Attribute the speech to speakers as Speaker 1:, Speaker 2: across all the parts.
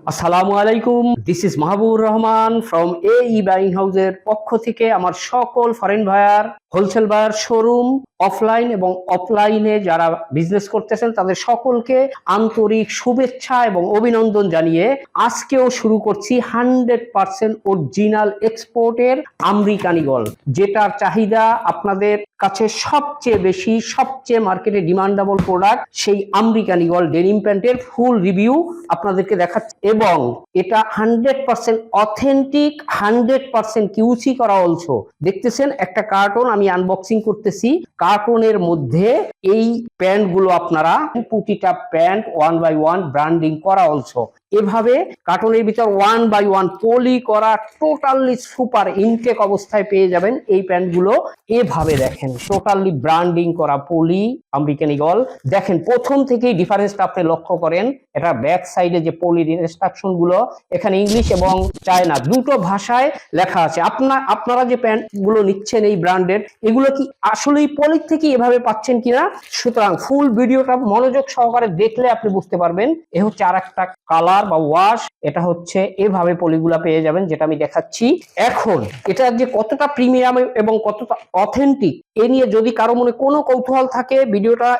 Speaker 1: আসসালামু আলাইকুম। This is Mahbur Rahman from A E buying হাউজের পক্ষ থেকে আমার সকল foreign buyer wholesale buyer showroom, offline এবং অফলাইনে যারা বিজনেস করতেছেন, তাদের সকলকে আন্তরিক শুভেচ্ছা এবং অভিনন্দন জানিয়ে আজকেও শুরু করছি হান্ড্রেড পার্সেন্ট অরিজিনাল এক্সপোর্টের আমেরিকানিগল যেটার চাহিদা আপনাদের কাছে সবচেয়ে বেশি, সবচেয়ে মার্কেটে ডিমান্ডেবল প্রোডাক্ট, সেই আমেরিকানিগল ডেনিম প্যান্টের ফুল রিভিউ আপনাদেরকে দেখাচ্ছে এবং এটা hundred percent authentic, hundred percent QC করা অলছো দেখতেছেন, একটা কার্টন আমি আনবক্সিং করতেছি। কার্টনের মধ্যে এই প্যান্টগুলো আপনারা প্রতিটা pant one by one branding করা অলছো এভাবে কার্টনের ভিতর ওয়ান বাই ওয়ান পলি করা টোটালি সুপার ইনটেক অবস্থায় পেয়ে যাবেন এই প্যান্টগুলো। এভাবে দেখেন টোটালি ব্র্যান্ডিং করা পলি আমেরিকান ইগল দেখেন, প্রথম থেকেই ডিফারেন্সটা আপনি লক্ষ্য করেন, এটা ব্যাক সাইডে যে পলির ইনস্ট্রাকশনগুলো, এখানে ইংলিশ এবং চায়না দুটো ভাষায় লেখা আছে। আপনার আপনারা যে প্যান্টগুলো নিচ্ছেন এই ব্র্যান্ডের এগুলো কি আসলেই পলির থেকে এভাবে পাচ্ছেন কিনা? সুতরাং ফুল ভিডিওটা মনোযোগ সহকারে দেখলে আপনি বুঝতে পারবেন। এ হচ্ছে আর একটা কালার বা ওয়াশ এটা হচ্ছে এভাবে পলিগুলা পেয়ে যাবেন, যেটা আমি দেখাচ্ছি। এখন, এটা যে কতটা প্রিমিয়াম এবং কতটা অথেন্টিক এ নিয়ে যদি কারও মনে কোনো কৌতূহল থাকে, ভিডিওটা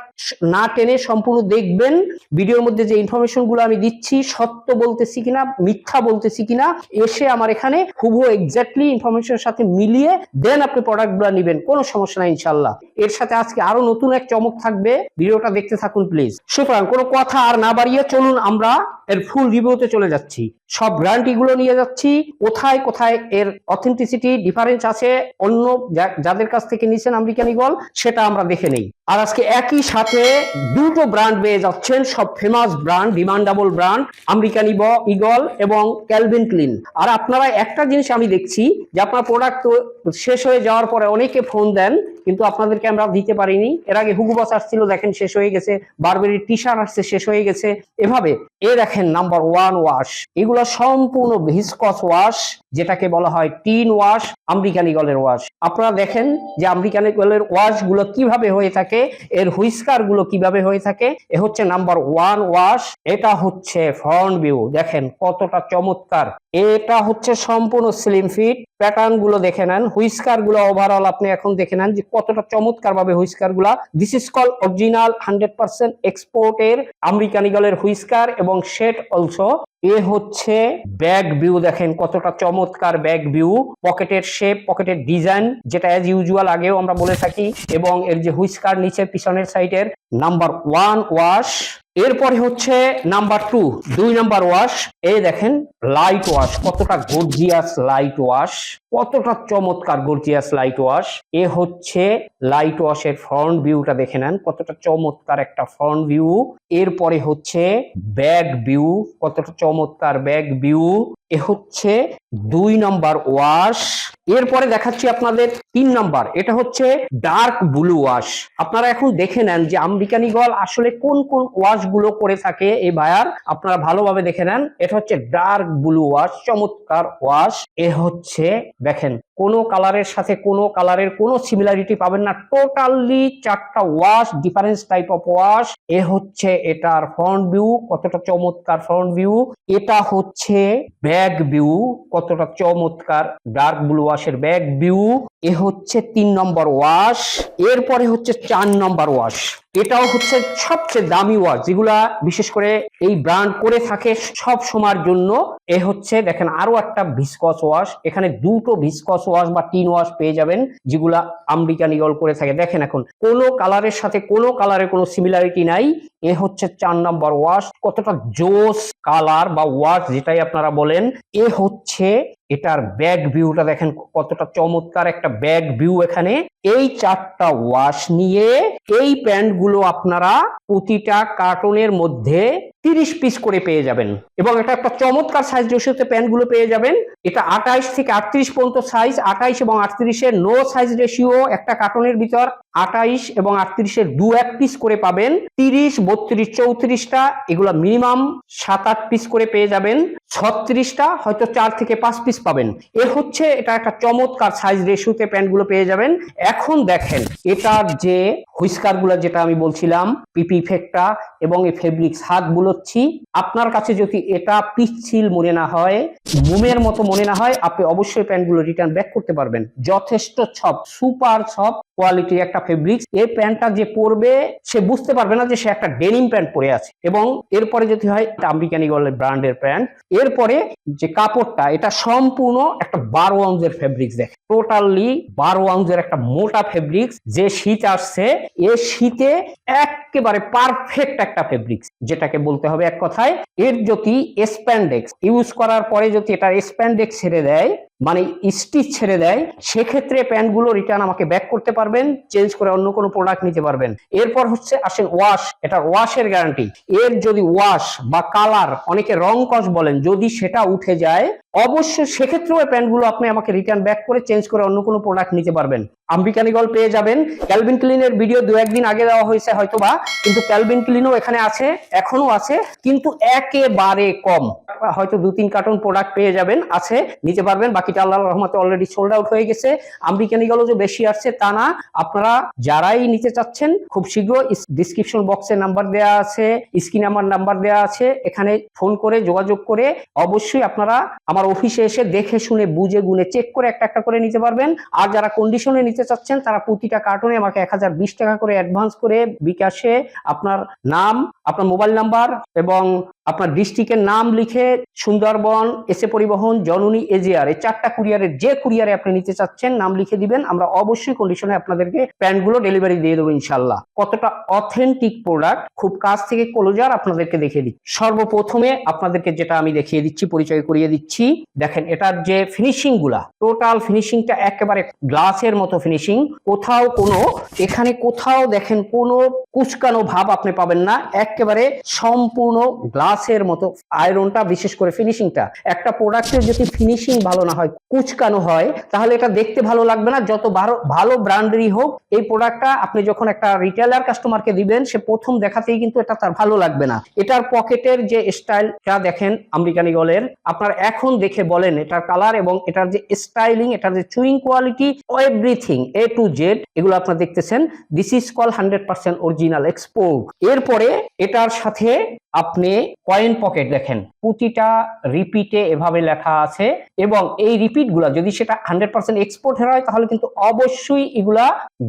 Speaker 1: না টেনে সম্পূর্ণ দেখবেন। ভিডিওর মধ্যে যে ইনফরমেশনগুলো আমি দিচ্ছি, সত্য বলতেছি কিনা, মিথ্যা বলতেছি কিনা, এসে আমার এখানে হুবহু এক্স্যাক্টলি ইনফরমেশনের সাথে মিলিয়ে দেন আপনি প্রোডাক্টগুলো নিবেন, কোনো সমস্যা নাই ইনশাল্লাহ এর সাথে আজকে আরও নতুন এক চমক থাকবে, ভিডিওটা দেখতে থাকুন প্লিজ সুতরাং কোনো কথা আর না বাড়িয়ে চলুন আমরা এর ফুল রিভিউতে চলে যাচ্ছি। সব গ্যারান্টি গুলো নিয়ে যাচ্ছি। কোথায় কোথায় এর অথেন্টিসিটি ডিফারেন্স আছে, অন্য যাদের কাছ থেকে নিছেন আমেরিকান ইগল সেটা আমরা দেখে নেই। আর আজকে একই সাথে দুটো ব্র্যান্ড পেয়ে যাচ্ছেন, সব famous brand demandable brand American Eagle এবং ক্যালভিন ক্লিন আর আপনারা একটা জিনিস আমি দেখছি, যে আপনার প্রোডাক্ট তো শেষ হয়ে যাওয়ার পরে অনেকে ফোন দেন, কিন্তু আপনাদেরকে আমরা দিতে পারিনি। এর আগে হুগু বাস আসছিল, দেখেন শেষ হয়ে গেছে। বারবেরির টি শার্ট আসছে, শেষ হয়ে গেছে। এভাবে, এ দেখেন নাম্বার ওয়ান ওয়াশ এগুলো সম্পূর্ণ ভিসকস ওয়াশ যেটাকে বলা হয় টিন ওয়াশ আমেরিকান ইগলের ওয়াশ আপনারা দেখেন যে আমেরিকান ইগলের ওয়াশগুলো কীভাবে হয়ে থাকে, এর হুইস্কারগুলো কীভাবে হয়ে থাকে, এ হচ্ছে নাম্বার ওয়ান ওয়াশ এটা হচ্ছে ফ্রন্ট ভিউ দেখেন কতটা চমৎকার। এটা হচ্ছে সম্পূর্ণ স্লিম ফিট প্যাটার্নগুলো দেখে নেন। হুইস্কারগুলো ওভারঅল আপনি এখন দেখে নেন যে কতটা চমৎকার ভাবে হুইস্কারগুলা। This is call original hundred percent এক্সপোর্টের আমেরিকান ইগলের হুইস্কার এবং শেট অলসো এ হচ্ছে ব্যাক ভিউ দেখেন, কতটা চমৎকার ব্যাক ভিউ। পকেটের শেপ পকেটের ডিজাইন যেটা এজ ইউজুয়াল আগেও আমরা বলে থাকি, এবং এর যে হুইস্কার নিচে পিছনের সাইডের নাম্বার ওয়ান ওয়াশ এরপরে হচ্ছে নাম্বার টু দুই নাম্বার ওয়াশ এই দেখেন লাইট ওয়াশ কতটা গর্জিয়াস লাইট ওয়াশ কতটা চমৎকার গর্জিয়াস লাইট ওয়াশ এ হচ্ছে লাইট ওয়াশের ফ্রন্ট ভিউটা দেখে নেন, কতটা চমৎকার একটা ফ্রন্ট ভিউ এরপরে হচ্ছে ব্যাক ভিউ কতটা চমৎকার ব্যাক ভিউ এ হচ্ছে দুই নম্বর ওয়াশ এরপরে দেখাচ্ছি আপনাদের তিন নম্বর, এটা হচ্ছে ডার্ক ব্লু ওয়াশ আপনারা এখন দেখে নেন যে আমেরিকান গল আসলে কোন কোন ওয়াশগুলো করে থাকে এই বায়ার আপনারা ভালোভাবে দেখে নেন, এটা হচ্ছে ডার্ক ব্লু ওয়াশ চমৎকার ওয়াশ এ হচ্ছে, দেখেন কোনো কালারের সাথে কোনো কালারের কোনো সিমিলারিটি পাবেন না। টোটালি চারটা wash difference type of wash এ হচ্ছে এটার ফ্রন্ট ভিউ কতটা চমৎকার ফ্রন্ট ভিউ এটা হচ্ছে ব্যাক ভিউ কতটা চমৎকার ডার্ক ব্লু ওয়াশের ব্যাক ভিউ এ হচ্ছে তিন নম্বর ওয়াশ এরপরে হচ্ছে চার নম্বর ওয়াশ এটাও হচ্ছে সবচেয়ে দামি ওয়াশ যেগুলা বিশেষ করে এই ব্র্যান্ড করে থাকে সব সময়ের জন্য। এ হচ্ছে দেখেন আরও একটা ভিসকস ওয়াশ এখানে দুটো ভিসকস ওয়াশ বা টিন ওয়াশ পেয়ে যাবেন, যেগুলা আমেরিকান ইগল করে থাকে। দেখেন এখন, কোনো কালারের সাথে কোনো কালারের কোনো সিমিলারিটি নাই। এ হচ্ছে চার নাম্বার ওয়াশ কতটা জোস কালার বা ওয়াশ যেটাই আপনারা বলেন, এ হচ্ছে এটার ব্যাক ভিউটা দেখেন কতটা চমৎকার একটা ব্যাক ভিউ এখানে। এই চারটা ওয়াশ নিয়ে এই প্যান্টগুলো আপনারা প্রতিটা কার্টনের মধ্যে তিরিশ পিস করে পেয়ে যাবেন। এবং এটা একটা চমৎকার সাইজ রেশিওতে প্যান্টগুলো পেয়ে যাবেন। এটা আঠাইশ থেকে আটত্রিশ পর্যন্ত সাইজ আঠাইশ এবং আটত্রিশের নো সাইজ রেশিও একটা কার্টনের ভিতর। আঠাইশ এবং আটত্রিশের দু এক পিস করে পাবেন। তিরিশ, বত্রিশ, চৌত্রিশটা, এগুলো মিনিমাম সাত, আট পিস করে পেয়ে যাবেন। ছত্রিশটা, হয়তো চার থেকে পাঁচ পিস পাবেন। এ হচ্ছে, এটা একটা চমৎকার সাইজ রেশুতে প্যান্টগুলো পেয়ে যাবেন। এখন দেখেন, এটার যে হুইস্কারগুলো যেটা আমি বলছিলাম, পিপি ইফেক্টটা এবং এই ফেব্রিক্স হাত বুলোচ্ছি আপনার কাছে যদি এটা পিচ্ছিল মনে না হয়, মোমের মতো মনে না হয়, আপনি অবশ্যই প্যান্টগুলো রিটার্ন ব্যাক করতে পারবেন। যথেষ্ট ছপ সুপার ছপ কোয়ালিটির একটা ফেব্রিক্স এই প্যান্টটা যে পরবে, সে বুঝতে পারবে না যে সে একটা ডেনিম প্যান্ট পরে আছে। এবং এরপরে যদি হয় আম্বিকানি গলের ব্র্যান্ডের প্যান্ট এরপরে যে কাপড়টা, এটা সম্পূর্ণ একটা বারো আউন্সের ফেব্রিক্স দেখে। টোটালি বারো আউন্সের একটা মোটা ফেব্রিক্স যে শীত আসছে, এ শীতে একেবারে পারফেক্ট একটা ফেব্রিক্স যেটাকে বলতে হবে এক কথায়, এর যদি স্প্যান্ডেক্স ইউজ করার পরে যদি এটা স্প্যান্ডেক্স ছেড়ে দেয় মানে স্টিচ ছেড়ে দেয়, সেক্ষেত্রে প্যান্টগুলো রিটার্ন আমাকে ব্যাক করতে পারবেন চেঞ্জ করে অন্য কোনো প্রোডাক্ট নিতে পারবেন। এরপর হচ্ছে আসেন ওয়াশ এটা ওয়াশের গ্যারান্টি এর যদি ওয়াশ বা কালার অনেকে রং কস বলেন, যদি সেটা উঠে যায়, অবশ্যই সেক্ষেত্রেও প্যান্টগুলো আপনি আমাকে রিটার্ন ব্যাক করে চেঞ্জ করে অন্য কোনো প্রোডাক্ট নিতে পারবেন। আম্বিকানিগল পেয়ে যাবেন। ক্যালভিন ক্লিনের ভিডিও দু একদিন আগে দেওয়া হয়েছে হয়তোবা, কিন্তু ক্যালভিন ক্লিনও এখানে আছে এখনও আছে, কিন্তু একেবারে কম। হয়তো দু তিন কার্টন প্রোডাক্ট পেয়ে যাবেন, আছে, নিতে পারবেন বাকিটা আল্লাহ রহমতে অলরেডি সোল্ড আউট হয়ে গেছে। আম্বিকানিগলও যে বেশি আসছে তা না। আপনারা যারাই নিতে চাচ্ছেন, খুব শীঘ্র ডিসক্রিপশন বক্সে নাম্বার দেওয়া আছে স্ক্রিন আমার নাম্বার দেওয়া আছে। এখানে ফোন করে যোগাযোগ করে অবশ্যই আপনারা আমার অফিসে এসে দেখে শুনে, বুঝে গুনে চেক করে একটা একটা করে নিতে পারবেন। আর যারা কন্ডিশনে নিতে চাচ্ছেন, তারা প্রতিটা কার্টুনে আমাকে এক হাজার বিশ টাকা করে অ্যাডভান্স করে বিকাশে আপনার নাম, আপনার মোবাইল নাম্বার এবং আপনার ডিস্ট্রিক্টের নাম লিখে সুন্দরবন, এসে পরিবহন, জননী এজিআর এই চারটা কুরিয়ারের যে কুরিয়ারে আপনি নিতে চাচ্ছেন, নাম লিখে দিবেন, আমরা অবশ্যই কন্ডিশনে আপনাদেরকে প্যান্টগুলো ডেলিভারি দিয়ে দেবো ইনশাল্লাহ। কতটা অথেন্টিক প্রোডাক্ট খুব কাছ থেকে ক্লোজার আপনাদেরকে দেখিয়ে দিচ্ছি। সর্বপ্রথমে আপনাদেরকে যেটা আমি দেখিয়ে দিচ্ছি, পরিচয় করিয়ে দিচ্ছি, দেখেন এটার যে ফিনিশিংগুলা টোটাল ফিনিশিংটা একেবারে গ্লাসের মতো ফিনিশিং কোথাও কোনো, এখানে কোথাও দেখেন কোনো কুচকানো ভাব আপনি পাবেন না, একেবারে সম্পূর্ণ গ্লাসের মতো আয়রনটা বিশেষ করে ফিনিশিংটা একটা প্রোডাক্টের যদি ফিনিশিং ভালো না হয়, কুচকানো হয়, তাহলে এটা দেখতে ভালো লাগবে না। যত ভালো- ভালো ব্র্যান্ডেরই হোক, এই প্রোডাক্টটা আপনি যখন একটা রিটেলার কাস্টমারকে দিবেন, সে প্রথম দেখাতেই কিন্তু এটা তার ভালো লাগবে না। এটার পকেটের যে স্টাইলটা দেখেন আমেরিকানি গলের আপনার এখন দেখে বলেন এটার কালার এবং এটার যে স্টাইলিং এটার যে chewing quality everything A to Z এগুলো আপনারা দেখতেছেন। This is call hundred percent original export এরপরে এটার সাথে আপনি কয়েন পকেট দেখেন, প্রতিটা রিপিটে এভাবে লেখা আছে এবং এই রিপিটগুলা যদি সেটা হান্ড্রেড পার্সেন্ট এক্সপোর্ট হয় তাহলে কিন্তু অবশ্যই এগুলা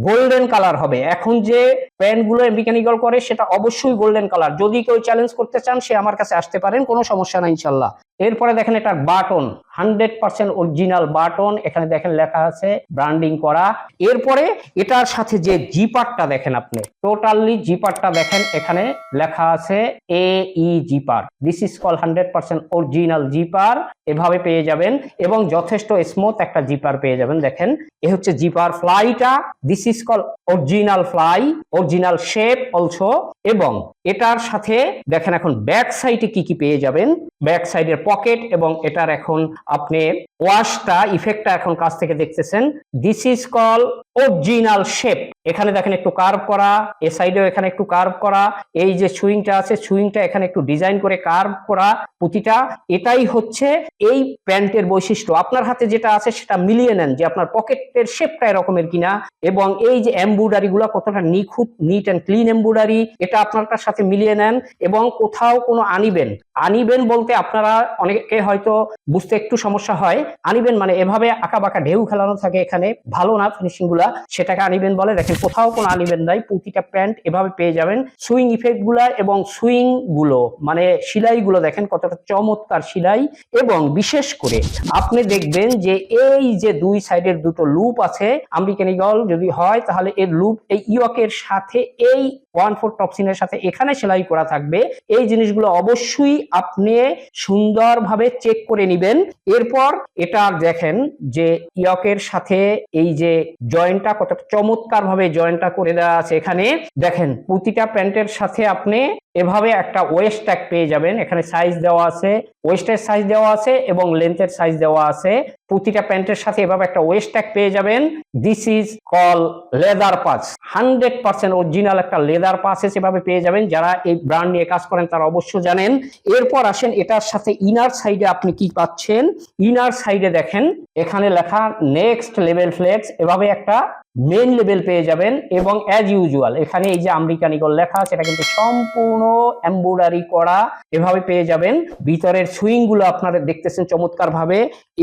Speaker 1: গোল্ডেন কালার হবে। এখন যে প্যান্টগুলো মেকানিক্যাল করে, সেটা অবশ্যই গোল্ডেন কালার যদি কেউ চ্যালেঞ্জ করতে চান, সে আমার কাছে আসতে পারেন, কোনো সমস্যা নাই, ইনশাল্লাহ। এরপরে দেখেন এটা button, hundred percent original button, এখানে দেখেন লেখা আছে ব্র্যান্ডিং করা। এরপরে এটার সাথে যে জিপারটা দেখেন আপনি, টোটালি জিপারটা দেখেন, এখানে লেখা আছে A E zipper. This is call hundred percent original zipper. এভাবে পেয়ে যাবেন এবং যথেষ্ট স্মুথ একটা জিপার পেয়ে যাবেন, দেখেন। এ হচ্ছে zipper ফ্লাইটা this is call original fly original shape also এবং এটার সাথে, দেখেন এখন ব্যাক সাইডে কি কি পেয়ে যাবেন? ব্যাক সাইডের পকেট এবং এটার এখন আপনি ওয়াশটা ইফেক্টটা এখন কাছ থেকে দেখতেছেন। This is call original shape এখানে দেখেন একটু কার্ভ করা, এ সাইডেও এখানে একটু কার্ভ করা, এই যে সুইংটা আছে সুইংটা এখানে একটু ডিজাইন করে কার্ভ করা প্রতিটা এটাই হচ্ছে এই প্যান্টের বৈশিষ্ট্য। আপনার হাতে যেটা আছে সেটা মিলিয়ে নেন যে আপনার পকেটের শেপটা এরকমের কিনা, এবং এই যে এমব্রয়ডারি গুলো কতটা নিখুঁত নিট অ্যান্ড ক্লিন এমব্রয়ডারি এটা আপনারটার সাথে মিলিয়ে নেন, এবং কোথাও কোনো আনিবেন। আনিবেন বলতে আপনারা অনেকে হয়তো বুঝতে একটু সমস্যা হয়। আনিবেন মানে এভাবে আঁকা বাঁকা ঢেউ খেলানো থাকে এখানে, ভালো না ফিনিশিং গুলা সেটাকে আনিবেন বলে, দেখেন কোথাও কোনো আনিবেন নাই, প্রতিটা প্যান্ট এভাবে পেয়ে যাবেন। সুইং ইফেক্টগুলা এবং সুইংগুলো মানে সিলাই গুলো দেখেন কতটা চমৎকার সিলাই। এবং বিশেষ করে আপনি দেখবেন যে এই যে দুই সাইডের দুটো লুপ আছে, আমেরিকান ইগল যদি হয় তাহলে এর লুপ এই ইয়কের সাথে এই ওয়ান ফোর টপসিনের সাথে এখানে সেলাই করা থাকবে। এই জিনিসগুলো অবশ্যই আপনি সুন্দরভাবে চেক করে নেবেন। এরপর এটা দেখেন যে ইয়কের সাথে এই যে জয়েন্টটা কত চমৎকারভাবে জয়েন্টটা করে দেওয়া আছে এখানে। দেখেন, প্রতিটা প্যান্টের সাথে আপনি এভাবে একটা ওয়েস্ট ট্যাগ পেয়ে যাবেন। এখানে সাইজ দেওয়া আছে ওয়েস্টের সাইজ দেওয়া আছে এবং লেন্থের সাইজ দেওয়া আছে। প্রতিটা প্যান্টের সাথে এভাবে একটা ওয়েস্ট ট্যাগ পেয়ে যাবেন। This is call leather patch hundred percent original একটা লেদার পাসেস এভাবে পেয়ে যাবেন। যারা এই ব্র্যান্ড নিয়ে কাজ করেন তারা অবশ্য জানেন। এরপর আসেন, এটার সাথে ইনার সাইডে আপনি কি পাচ্ছেন? ইনার সাইডে দেখেন, এখানে লেখা নেক্সট লেভেল ফ্লেক্স এভাবে একটা মেন লেভেল পেয়ে যাবেন এবং অ্যাজ ইউজুয়াল এখানে এই যে আমেরিকান ইগল লেখা আছে, এটা কিন্তু সম্পূর্ণ এম্ব্রয়ডারি করা এভাবে পেয়ে যাবেন। ভিতরের সুইংগুলো আপনারা দেখতেছেন চমৎকার ভাবে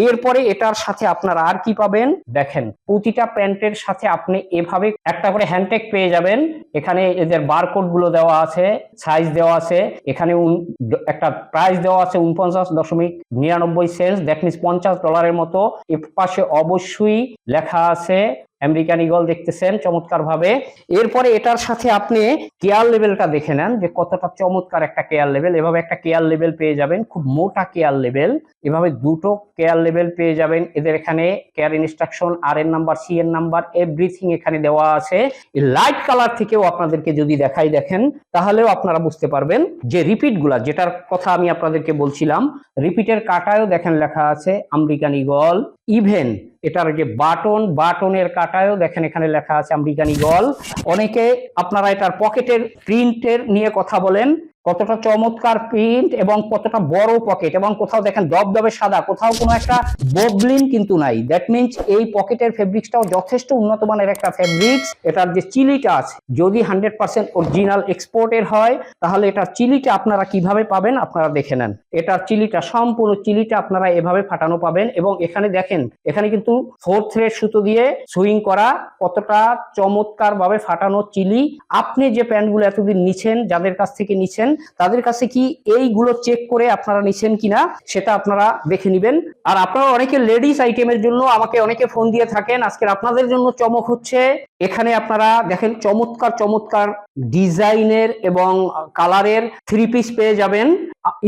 Speaker 1: এরপরে এটার সাথে আপনারা আর কি পাবেন? দেখেন, প্রতিটা প্যান্টের সাথে আপনি এভাবে একটা করে হ্যান্ডটেক পেয়ে যাবেন। এখানে এদের বারকোডগুলো দেওয়া আছে সাইজ দেওয়া আছে। এখানে একটা প্রাইস দেওয়া আছে উনপঞ্চাশ দশমিক নিরানব্বই সেন্স দ্যাট মিনস পঞ্চাশ ডলারের মতো। এ পাশে অবশ্যই লেখা আছে আমেরিকান ইগল দেখতেছেন চমৎকার ভাবে এরপরে এটার সাথে আপনি কেয়ার লেভেলটা দেখে নেন যে কতটা চমৎকার একটা কেয়ার লেভেল। এভাবে একটা কেয়ার লেভেল পেয়ে যাবেন, খুব মোটা কেয়ার লেভেল। এভাবে দুটো কেয়ার লেভেল পেয়ে যাবেন। এদের এখানে কেয়ার ইনস্ট্রাকশন আর এর নাম্বার সি এর নাম্বার, এভরিথিং এখানে দেওয়া আছে। লাইট কালার থেকেও আপনাদেরকে যদি দেখাই দেখেন, তাহলেও আপনারা বুঝতে পারবেন যে রিপিটগুলা যেটার কথা আমি আপনাদেরকে বলছিলাম, রিপিটের কাটায়ও দেখেন লেখা আছে, আমেরিকান ইগল, ইভেন এটার যে বাটন, বাটনের কাটায়ও দেখেন এখানে লেখা আছে আমেরিকান গল। অনেকে আপনারা এটার পকেটের প্রিন্টের নিয়ে কথা বলেন। কতটা চমৎকার প্রিন্ট এবং কতটা বড় পকেট এবং কোথাও দেখেন দবদবে সাদা, কোথাও কোনো একটা ববলিন কিন্তু নাই। দ্যাট মিনস এই পকেটের ফেব্রিক্সটাও যথেষ্ট উন্নত মানের একটা ফেব্রিক্স এটার যে চিলিটা আছে, যদি হান্ড্রেড পার্সেন্ট অরিজিনাল এক্সপোর্টের হয়, তাহলে এটার চিলিটা আপনারা কীভাবে পাবেন আপনারা দেখে নেন। এটার চিলিটা, সম্পূর্ণ চিলিটা আপনারা এভাবে ফাটানো পাবেন এবং এখানে দেখেন, এখানে কিন্তু ফোর থ্রেড সুতো দিয়ে সুইং করা কতটা চমৎকার ভাবে ফাটানো চিলি। আপনি যে প্যান্টগুলো এতদিন নিছেন, যাদের কাছ থেকে নিছেন তাদের কাছে কি এইগুলো চেক করে আপনারা নিছেন কিনা, সেটা আপনারা দেখে নেবেন। আর আপনারা অনেকে লেডিস আইটেমের জন্য আমাকে অনেকে ফোন দিয়ে থাকেন। আজকের আপনাদের জন্য চমক হচ্ছে, এখানে আপনারা দেখেন, চমৎকার চমৎকার ডিজাইনের এবং কালারের থ্রি পিস পেয়ে যাবেন।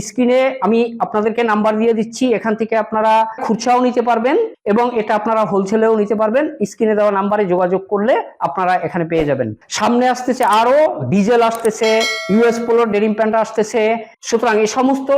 Speaker 1: স্ক্রিনে আমি আপনাদেরকে নাম্বার দিয়ে দিচ্ছি, এখান থেকে আপনারা খুচরাও নিতে পারবেন এবং এটা আপনারা হোলসেলেও নিতে পারবেন। স্ক্রিনে দেওয়া নাম্বারে যোগাযোগ করলে আপনারা এখানে পেয়ে যাবেন। সামনে আসতেছে আরও ডিজেল আসতেছে ইউএস পোলোর ডেনিম প্যান্ট আসতেছে। সুতরাং এই সমস্ত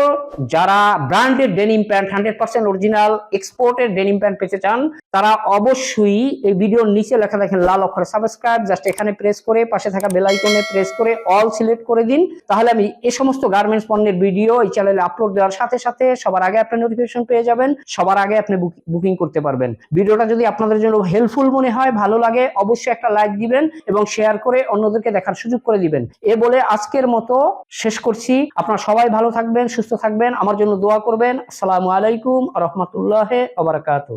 Speaker 1: যারা branded denim pant, hundred percent original এক্সপোর্টের ডেনিম প্যান্ট পেতে চান, তারা অবশ্যই এই ভিডিওর নিচে লেখা দেখেন লাল অক্ষরে সাবস্ক্রাইব জাস্ট এখানে প্রেস করে পাশে থাকা বেল আইকনে প্রেস করে অল সিলেক্ট করে দিন। তাহলে আমি এই সমস্ত গার্মেন্টস পণ্যের ভিডিও এই চ্যানেলে আপলোড দেওয়ার সাথে সাথে সবার আগে আপনি নোটিফিকেশন পেয়ে যাবেন, সবার আগে আপনি বুকিং করতে পারবেন। ভিডিওটা যদি আপনাদের জন্য হেল্পফুল মনে হয়, ভালো লাগে, অবশ্যই একটা লাইক দিবেন এবং শেয়ার করে অন্যদেরকে দেখার সুযোগ করে দিবেন। এ বলে আজকের মতো শেষ করছি। আপনারা সবাই ভালো থাকবেন, সুস্থ থাকবেন। আমার জন্য দোয়া করবেন। আসসালামু আলাইকুম রহমতুল্লাহ আবরাকাত